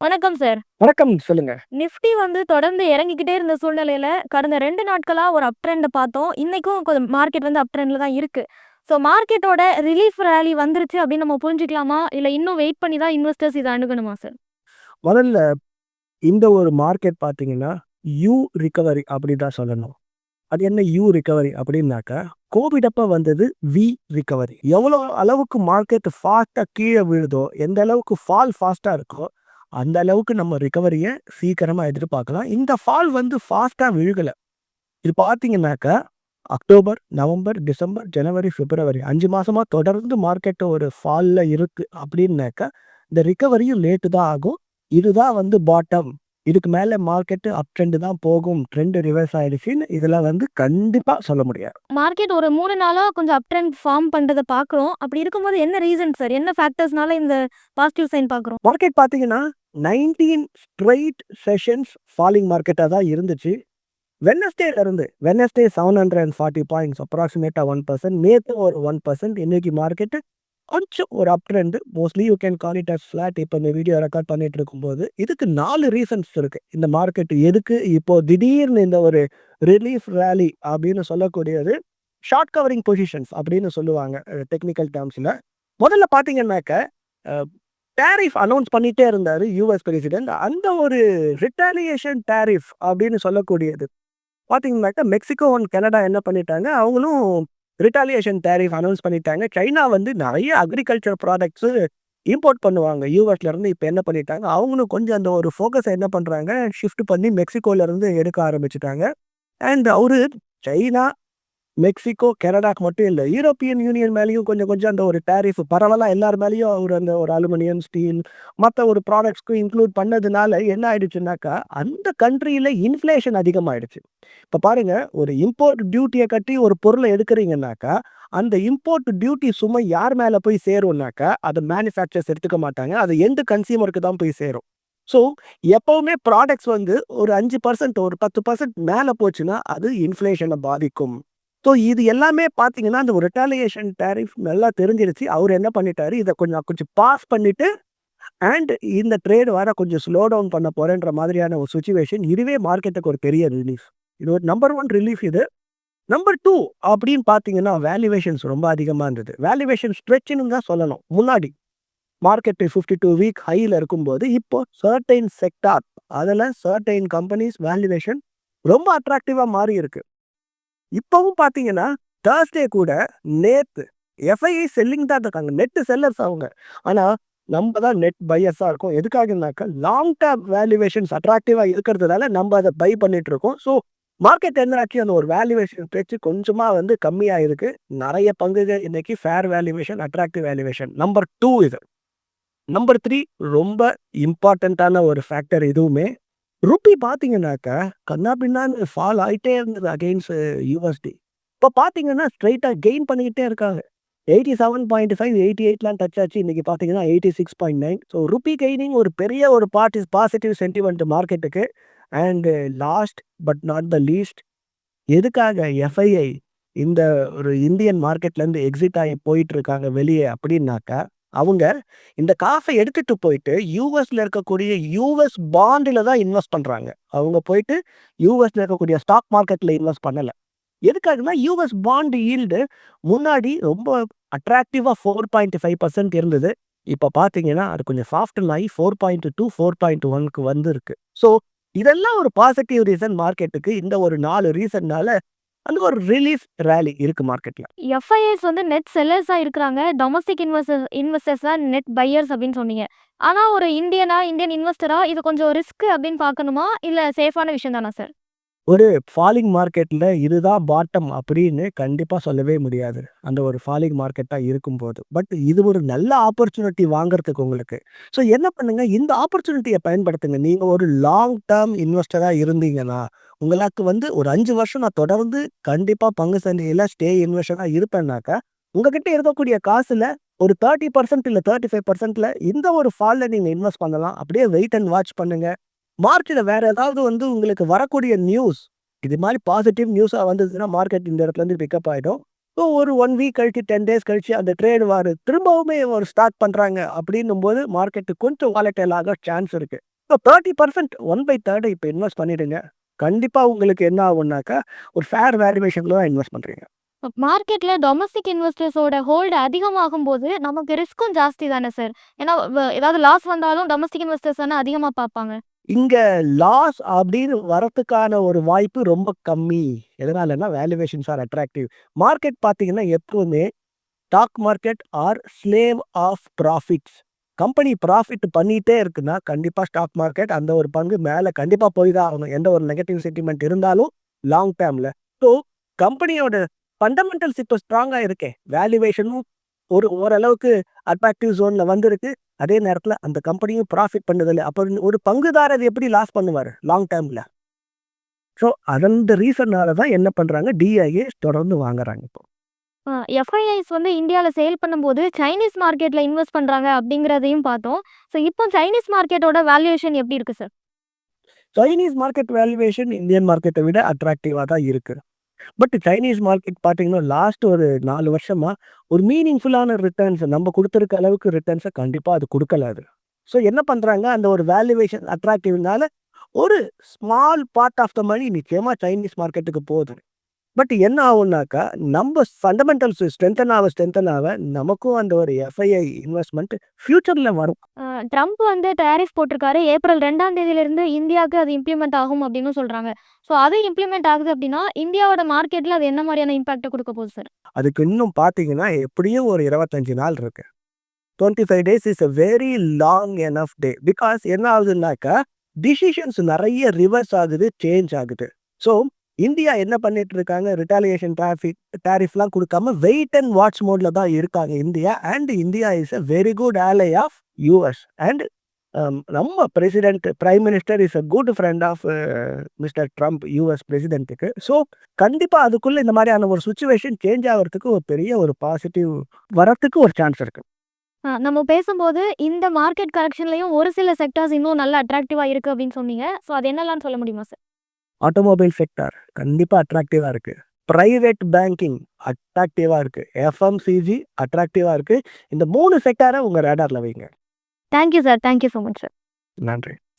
வணக்கம் சார். வணக்கம். சொல்லுங்க. நிஃப்டி வந்து தொடர்ந்து இறங்கிக்கிட்டே இருந்த சூழ்நிலையில, கடந்த 2 நாட்களா ஒரு அப் ட்ரெண்ட் பார்த்தோம். இன்னைக்கும் கொஞ்சம் மார்க்கெட் வந்து அப் ட்ரெண்ட்ல தான் இருக்கு. ஸோ மார்க்கெட்டோட ரிலீஃப் ராலி வந்துருச்சு அப்படின்னு நம்ம புரிஞ்சுக்கலாமா? இல்ல இன்னும் வெயிட் பண்ணி தான் இன்வெஸ்டர்ஸ் இத அணுகணுமா சார்? முதல்ல இந்த ஒரு மார்க்கெட் பார்த்தீங்கன்னா, யூ ரிகவரி அப்படி தான் சொல்லணும். அது என்ன யூ ரிகவரி அப்படின்னாக்கா, கோவிட் அப்ப வந்தது வி ரிகவரி. எவ்வளோ அளவுக்கு மார்க்கெட் ஃபாஸ்ட்டா கீழ விழுதோ, எந்த அளவுக்கு ஃபால் ஃபாஸ்ட்டா இருக்கோ, அந்த அளவுக்கு நம்ம ரிகவரியை சீக்கிரமா எதிர்பார்க்கலாம். இந்த ஃபால் வந்து ஃபாஸ்ட்டா விழுகல. இது பார்த்தீங்கன்னாக்கா, அக்டோபர், நவம்பர், டிசம்பர், ஜனவரி, பிப்ரவரி அஞ்சு மாசமா தொடர்ந்து மார்க்கெட் ஒரு ஃபால்ல இருக்கு அப்படின்னாக்கா, இந்த ரிகவரியும் லேட்டு தான் ஆகும். இதுதான் வந்து பாட்டம். இதுக்கு மேல மார்க்கெட் அப் ட்ரெண்ட் தான் போகும். ட்ரெண்ட் ரிவர்ஸ் ஆயிடுச்சுன்னு இதுல வந்து கண்டிப்பா சொல்ல முடியாது. மார்க்கெட் ஒரு 3 நாளா கொஞ்சம் அப் ட்ரெண்ட் ஃபார்ம் பண்றத பார்க்குறோம். அப்படி இருக்கும்போது என்ன ரீசன் சார்? என்ன ஃபேக்டர்ஸ்னால இந்த பாசிட்டிவ் சைன் பார்க்குறோம்? மார்க்கெட் பார்த்தீங்கன்னா, 19 ஸ்ட்ரெய்ட் செஷன்ஸ் ஃபாலிங் மார்க்கெட்டா தான் இருந்துச்சு. வெட்னஸ்டேல இருந்து வெட்னஸ்டே 740 பாயிண்ட்ஸ் அப்ராக்ஸிமேட்டா 1%. நேத்து ஒரு 1%. இன்னைக்கு மார்க்கெட் கொஞ்சம் ஒரு up trend. Mostly you can call it as flat. இப்போ இந்த வீடியோ ரெக்கார்ட் பண்ணிட்டு இருக்கும்போது, இதுக்கு நாலு ரீசன்ஸ் இருக்கு. இந்த மார்க்கெட் எதுக்கு இப்போ திடீர்னு இந்த ஒரு ரிலீஃப் ரேலி அப்படின்னு சொல்லக்கூடியது, ஷார்ட் கவரிங் பொசிஷன்ஸ் அப்படின்னு சொல்லுவாங்க டெக்னிக்கல் டேர்ம்ஸில் முதல்ல பார்த்தீங்கன்னாக்க, டேரிஃப் அனௌன்ஸ் பண்ணிட்டே இருந்தார் யூஎஸ் பிரசிடென்ட். அந்த ஒரு ரிட்டாலியேஷன் டேரிஃப் அப்படின்னு சொல்லக்கூடியது. பார்த்தீங்கன்னாக்கா, மெக்சிகோ அண்ட் கனடா என்ன பண்ணிட்டாங்க, அவங்களும் ரிட்டாலியேஷன் டேரிஃப் அனௌன்ஸ் பண்ணிட்டாங்க. சைனா வந்து நிறைய அக்ரிகல்ச்சர் ப்ராடக்ட்ஸு இம்போர்ட் பண்ணுவாங்க. யூஎஸ்லேருந்து இப்போ என்ன பண்ணிட்டாங்க, அவங்களும் கொஞ்சம் அந்த ஒரு ஃபோக்கஸை என்ன பண்ணுறாங்க ஷிஃப்ட் பண்ணி மெக்சிகோலேருந்து எடுக்க ஆரம்பிச்சிட்டாங்க. அண்ட் அவரு சைனா, மெக்சிகோ, கனடாக்கு மட்டும் இல்லை யூரோப்பியன் யூனியன் மேலேயும் கொஞ்சம் கொஞ்சம் அந்த ஒரு டேரிஃப் பரவலாக எல்லார் மேலேயும் ஒரு அந்த ஒரு அலுமினியம், ஸ்டீல் மற்ற ஒரு ப்ராடக்ட்ஸ்க்கும் இன்க்ளூட் பண்ணதுனால என்ன ஆயிடுச்சுனாக்கா அந்த கண்ட்ரியில இன்ஃப்ளேஷன் அதிகமாயிடுச்சு. இப்போ பாருங்க, ஒரு இம்போர்ட் டியூட்டியை கட்டி ஒரு பொருளை எடுக்கிறீங்கன்னாக்கா அந்த இம்போர்ட் டியூட்டி சுமை யார் மேலே போய் சேரும்னாக்கா, அதை மேனுஃபேக்சர்ஸ் எடுத்துக்க மாட்டாங்க. அது எந்த கன்சியூமருக்கு தான் போய் சேரும். ஸோ, எப்பவுமே ப்ராடக்ட்ஸ் வந்து ஒரு அஞ்சு பர்சன்ட் ஒரு பத்து பர்சன்ட் மேலே போச்சுன்னா, அது இன்ஃப்ளேஷனை பாதிக்கும். ஸோ, இது எல்லாமே பார்த்தீங்கன்னா, அந்த ஒரு ரிட்டாலியேஷன் டேரிஃப் நல்லா தெரிஞ்சிருச்சு. அவர் என்ன பண்ணிட்டாரு, இதை கொஞ்சம் கொஞ்சம் பாஸ் பண்ணிட்டு, அண்ட் இந்த ட்ரேட் வர கொஞ்சம் ஸ்லோ டவுன் பண்ண போறேன்ற மாதிரியான ஒரு சுச்சுவேஷன் இதுவே மார்க்கெட்டுக்கு ஒரு பெரிய ரிலீஃப். இது ஒரு நம்பர் ஒன் ரிலீஃப் இது. நம்பர் டூ அப்படின்னு பார்த்தீங்கன்னா, வேல்யூவேஷன்ஸ் ரொம்ப அதிகமாக இருந்தது. வேல்யூவேஷன் ஸ்ட்ரெச்சுன்னு தான் சொல்லணும். முன்னாடி மார்க்கெட் 52 வீக் ஹையில் இருக்கும்போது, இப்போ சர்டைன் செக்டார் அதில் சர்டைன் கம்பெனிஸ் வேல்யூவேஷன் ரொம்ப அட்ராக்டிவாக மாறி இருக்கு. இப்பவும் பார்த்தீங்கன்னா, தேர்ஸ்டே கூட நேத்து எஃப்ஐஐ செல்லிங் தான் இருக்காங்க. நெட் செல்லர்ஸ் அவங்க. ஆனால் நம்ம தான் நெட் பையஸாக இருக்கும் எதுக்காகனாக்கா, லாங் டேர்ம் வேல்யூவேஷன்ஸ் அட்ராக்டிவாக இருக்கிறதுனால நம்ம அதை பை பண்ணிட்டு இருக்கோம். ஸோ, மார்க்கெட் என்னாச்சு அந்த ஒரு வேல்யூவேஷன் பேச்சு கொஞ்சமா வந்து கம்மியாக இருக்கு. நிறைய பங்குகள் இன்னைக்கு fair valuation, attractive valuation. Number two இது. நம்பர் த்ரீ ரொம்ப இம்பார்ட்டண்ட்டான ஒரு ஃபேக்டர் இதுவுமே. ரூபி பார்த்தீங்கன்னாக்கா, கன்னாபின்னான்னு ஃபால் ஆகிட்டே இருந்தது அகைன்ஸ்ட் யூஎஸ்டி இப்போ பார்த்தீங்கன்னா, ஸ்ட்ரைட்டாக கெயின் பண்ணிக்கிட்டே இருக்காங்க. 87.5, 88லாம் டச் ஆச்சு. இன்னைக்கு பார்த்தீங்கன்னா 86.9. ஸோ, ரூபி கெய்னிங் ஒரு பெரிய ஒரு பார்ட் இஸ் பாசிட்டிவ் சென்டிமெண்ட் மார்க்கெட்டுக்கு. And last but not the least எதுக்காக எஃப்ஐஐ இந்த ஒரு இந்தியன் மார்க்கெட்லேருந்து எக்ஸிட் ஆகி போயிட்டு இருக்காங்க அப்படின்னாக்கா, அவங்க இந்த காசை எடுத்துட்டு போயிட்டு யூஎஸ்ல இருக்கக்கூடிய யூஎஸ் பாண்ட்ல தான் இன்வெஸ்ட் பண்றாங்க. அவங்க போயிட்டு யூஎஸ்ல இருக்கக்கூடிய ஸ்டாக் மார்க்கெட்ல இன்வெஸ்ட் பண்ணல. எதுக்காகன்னா, யூஎஸ் பாண்ட் ஈல்டு முன்னாடி ரொம்ப அட்ராக்டிவா 4.5% இருந்தது. இப்ப பார்த்தீங்கன்னா, அது கொஞ்சம் சாஃப்டன் ஆகி 4.2, 4.1க்கு வந்திருக்கு. ஸோ, இதெல்லாம் ஒரு பாசிட்டிவ் ரீசன் மார்க்கெட்டுக்கு. இந்த ஒரு நாலு ரீசன்னால அந்த ஒரு ரிலீஃப் ரேலி இருக்கு மார்க்கெட்ல. எஃப்ஐஎஸ் வந்து நெட் செல்லர்ஸா இருக்கிறாங்க. டொமஸ்டிக் இன்வெஸ்டர்ஸ் இன்வெஸ்டர்ஸ் தான் நெட் பையர்ஸ் அப்படின்னு சொன்னீங்க. ஆனா, ஒரு இந்தியனா, இந்தியன் இன்வெஸ்டரா இது கொஞ்சம் ரிஸ்க் அப்படின்னு பார்க்கணுமா? இல்ல சேஃபான விஷயம் தானா சார்? ஒரு ஃபாலிங் மார்க்கெட்டில் இதுதான் பாட்டம் அப்படின்னு கண்டிப்பாக சொல்லவே முடியாது. அந்த ஒரு ஃபாலிங் மார்க்கெட்டாக இருக்கும்போது. பட் இது ஒரு நல்ல ஆப்பர்ச்சுனிட்டி வாங்குறதுக்கு உங்களுக்கு. ஸோ, என்ன பண்ணுங்கள் இந்த ஆப்பர்ச்சுனிட்டியை பயன்படுத்துங்க. நீங்கள் ஒரு லாங் டேர்ம் இன்வெஸ்டராக இருந்தீங்கன்னா, உங்களுக்கு வந்து ஒரு அஞ்சு வருஷம் நான் தொடர்ந்து கண்டிப்பாக பங்கு சந்தையில் ஸ்டே இன்வெஸ்டராக இருப்பேன்னாக்கா, உங்ககிட்ட இருக்கக்கூடிய காசில் ஒரு தேர்ட்டி பர்சன்ட் இல்லை தேர்ட்டி ஃபைவ் பர்சன்ட்டில் இந்த ஒரு ஃபாலில் நீங்கள் இன்வெஸ்ட் பண்ணலாம். அப்படியே வெயிட் அண்ட் வாட்ச் பண்ணுங்கள் மார்க்கெட்ல வேறு ஏதாவது வந்து உங்களுக்கு வரக்கூடிய நியூஸ், இது மாதிரி பாசிட்டிவ் நியூஸாக வந்ததுன்னா, மார்க்கெட் இந்த இடத்துல இருந்து பிக்கப் ஆகிடும் ஸோ ஒரு ஒன் வீக் கழிச்சு டென் டேஸ் கழிச்சு அந்த ட்ரேடு வார் திரும்பவுமே ஒரு ஸ்டார்ட் பண்ணுறாங்க அப்படின்னும் போது மார்க்கெட்டு கொஞ்சம் வாலட்டைல் ஆக சான்ஸ் இருக்குது so thirty percent one by thirty இப்போ இன்வெஸ்ட் பண்ணிடுங்க. கண்டிப்பாக உங்களுக்கு என்ன ஆகும்னாக்கா ஒரு ஃபேர் வேல்யூவேஷனில் தான் இன்வெஸ்ட் பண்ணுறீங்க மார்க்கெட்ல டொமஸ்டிக் இன்வெஸ்டர்ஸோட ஹோல்டு அதிகமாகும் போது நமக்கு ரிஸ்க்கும் ஜாஸ்தி தானே சார் ஏன்னா ஏதாவது லாஸ் வந்தாலும் டொமஸ்டிக் இன்வெஸ்டர்ஸ் தானே அதிகமாக பார்ப்பாங்க. இங்க லாஸ் அப்படின்னு வரத்துக்கான ஒரு வாய்ப்பு ரொம்ப கம்மி. எதனாலன்னா வேல்யூவேஷன்ஸ் ஆர் அட்ராக்டிவ் மார்க்கெட் பார்த்தீங்கன்னா எப்பவுமே stock market are slave of profits company profit பண்ணிட்டே இருக்குன்னா கண்டிப்பாக ஸ்டாக் மார்க்கெட் அந்த ஒரு பங்கு மேலே கண்டிப்பாக போய் தான் ஆகணும். எந்த ஒரு நெகட்டிவ் சென்டிமெண்ட் இருந்தாலும் லாங் டேர்மில் ஸோ கம்பெனியோட ஃபண்டமெண்டல்ஸ் இப்போ ஸ்ட்ராங்காக இருக்கே. வேல்யூவேஷனும் ஒரு ஓரளவுக்கு அட்ராக்டிவ் ஜோனில் வந்திருக்கு. அதே நேரத்தில் அந்த கம்பெனியும் ப்ராஃபிட் பண்ணுதில்லை அப்போ ஒரு பங்குதாரர் எப்படி லாஸ் பண்ணுவார்? லாங் டேர்மில் ஸோ அந்த ரீசன்னால தான் என்ன பண்ணுறாங்க டிஐஏ தொடர்ந்து வாங்குறாங்க இப்போ. எஃப்ஐஐஸ் வந்து இந்தியாவில் சேல் பண்ணும்போது சைனீஸ் மார்க்கெட்டில் இன்வெஸ்ட் பண்ணுறாங்க அப்படிங்கிறதையும் பார்த்தோம். ஸோ இப்போ சைனீஸ் மார்க்கெட்டோட வேல்யூவேஷன் எப்படி இருக்கு sir Chinese market valuation Indian மார்க்கெட்டை விட அட்ராக்டிவாக தான் இருக்கு. பட் சைனீஸ் மார்க்கெட் பார்த்தீங்கன்னா லாஸ்ட் ஒரு நாலு வருஷமா ஒரு மீனிங்ஃபுல்லான ரிட்டர்ன்ஸ் நம்ம கொடுத்துருக்க அளவுக்கு ரிட்டர்ன்ஸை கண்டிப்பாக அது கொடுக்கல அது. ஸோ என்ன பண்ணுறாங்க அந்த ஒரு வேல்யூவேஷன் அட்ராக்டிவ்னால ஒரு small part of the money நிச்சயமாக சைனீஸ் மார்க்கெட்டுக்கு போகுது. பட் என்ன ஆகும்னாக்கா நம்ம ஃபண்டமெண்டல்ஸ் ஸ்ட்ரென்தன் ஆக ஸ்ட்ரென்தன் ஆக நமக்கும் அந்த ஒரு எஃப்ஐஐ இன்வெஸ்ட்மெண்ட் ஃபியூச்சரில் வரும். ட்ரம்ப் வந்து டேரிஃப் போட்டிருக்காரு. ஏப்ரல் ரெண்டாம் தேதியிலிருந்து இந்தியாவுக்கு அது இம்ப்ளிமெண்ட் ஆகும் அப்படின்னு சொல்கிறாங்க ஸோ அது இம்ப்ளிமெண்ட் ஆகுது அப்படின்னா இந்தியாவோட மார்க்கெட்டில் அது என்ன மாதிரியான இம்பாக்டை கொடுக்க போகுது சார் அதுக்கு இன்னும் பார்த்தீங்கன்னா எப்படியும் ஒரு இருபத்தஞ்சு நாள் இருக்கு. Twenty five days is a very long enough day because என்ன ஆகுதுன்னாக்கா டிசிஷன்ஸ் நிறைய ரிவர்ஸ் ஆகுது சேஞ்ச் ஆகுது. ஸோ இந்தியா என்ன பண்ணிட்டு இருக்காங்க ரிட்டாலியேஷன் டிராஃபிக் டேரிஃப்லாம் கொடுக்காம வெயிட் அண்ட் வாட்ச் மோட்ல தான் இருக்காங்க India. And India is a very good ally of US and நம்ம president prime minister is a good friend of mister Trump US பிரசிடென்ட்டுக்கு so கண்டிப்பாக அதுக்குள்ளே இந்த மாதிரியான ஒரு சுச்சுவேஷன் சேஞ்ச் ஆகிறதுக்கு ஒரு பெரிய ஒரு பாசிட்டிவ் வரத்துக்கு ஒரு சான்ஸ் இருக்கு. நம்ம பேசும்போது இந்த மார்க்கெட் கரெக்ஷன்லையும் ஒரு சில செக்டார்ஸ் இன்னும் நல்லா அட்ராக்டிவாக இருக்குது அப்படின்னு சொன்னீங்க. ஸோ அது என்னெல்லாம் சொல்ல முடியுமா சார் ஆட்டோமொபைல் செக்டார் கண்டிப்பாக அட்ராக்டிவாக இருக்கு. ப்ரைவேட் பேங்கிங் அட்ராக்டிவாக இருக்கு. எஃப்எம்சிஜி அட்ராக்டிவாக இருக்கு. இந்த மூணு செக்டாரை உங்கள் ரேடாரில் வைங்க. Thank you sir thank you so much sir நன்றி.